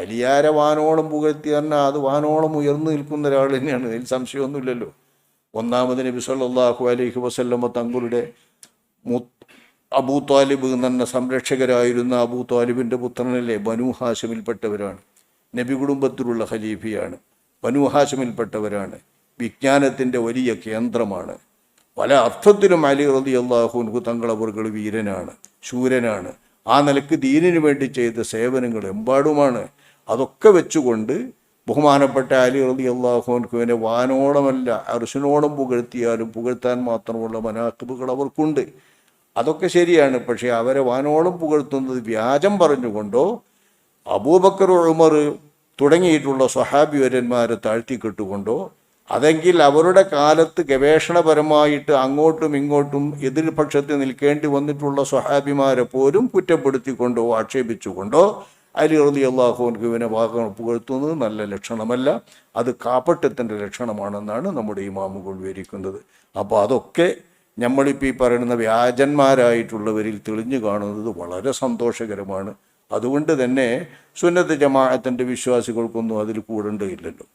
അലിയാരെ വാനോളം പുകഴ്ത്തി പറഞ്ഞാൽ അത് വാനോളം ഉയർന്നു നിൽക്കുന്ന ഒരാൾ തന്നെയാണ്. അതിൽ സംശയമൊന്നുമില്ലല്ലോ. ഒന്നാമത് നബി സല്ലല്ലാഹു അലൈഹി വസല്ലമ തങ്ങളുടെ മു- അബൂ താലിബ് എന്ന സംരക്ഷകരായിരുന്ന അബൂ താലിബിന്റെ പുത്രനല്ലേ? ബനു ഹാഷിമിൽപ്പെട്ടവരാണ് നബി കുടുംബത്തിലുള്ള ഖലീഫിയാണ്. ബനു ഹാഷിമിൽപ്പെട്ടവരാണ് വിജ്ഞാനത്തിന്റെ വലിയ കേന്ദ്രമാണ്. പല അർത്ഥത്തിലും അലി റതി അള്ളാഹുൻഹു തങ്ങളവർകൾ വീരനാണ് ശൂരനാണ്. ആ നിലയ്ക്ക് ദീനിനു വേണ്ടി ചെയ്ത സേവനങ്ങൾ എമ്പാടുമാണ്. അതൊക്കെ വെച്ചുകൊണ്ട് ബഹുമാനപ്പെട്ട അലി റതി അള്ളാഹുഖുവിനെ വാനോളമല്ല അർശനോളം പുകഴ്ത്തിയാലും പുകഴ്ത്താൻ മാത്രമുള്ള മനാക്കിബുകൾ അവർക്കുണ്ട്. അതൊക്കെ ശരിയാണ് പക്ഷേ അവരെ വാനോളം പുകഴ്ത്തുന്നത് വ്യാജം പറഞ്ഞുകൊണ്ടോ അബൂബക്കർ ഉമർ തുടങ്ങിയിട്ടുള്ള സ്വഹാബിവരന്മാരെ താഴ്ത്തിക്കെട്ടുകൊണ്ടോ അതെങ്കിൽ അവരുടെ കാലത്ത് ഗവേഷണപരമായിട്ട് അങ്ങോട്ടും ഇങ്ങോട്ടും എതിർപക്ഷത്ത് നിൽക്കേണ്ടി വന്നിട്ടുള്ള സ്വഹാബിമാരെ പോലും കുറ്റപ്പെടുത്തിക്കൊണ്ടോ ആക്ഷേപിച്ചുകൊണ്ടോ അലി റതി അള്ളാഹുവിനെ വാഹനം പുകഴ്ത്തുന്നത് നല്ല ലക്ഷണമല്ല. അത് കാപ്പട്ടത്തിന്റെ ലക്ഷണമാണെന്നാണ് നമ്മുടെ ഇമാമുകൾ വിവരിക്കുന്നത് അപ്പോൾ അതൊക്കെ നമ്മളിപ്പോൾ ഈ പറയുന്ന വ്യാജന്മാരായിട്ടുള്ളവരിൽ തെളിഞ്ഞു കാണുന്നത് വളരെ സന്തോഷകരമാണ്. അതുകൊണ്ട് തന്നെ സുന്നത്ത് ജമാഅത്തിന്റെ വിശ്വാസികൾക്കൊന്നും അതിൽ കൂടേണ്ടതില്ലല്ലോ.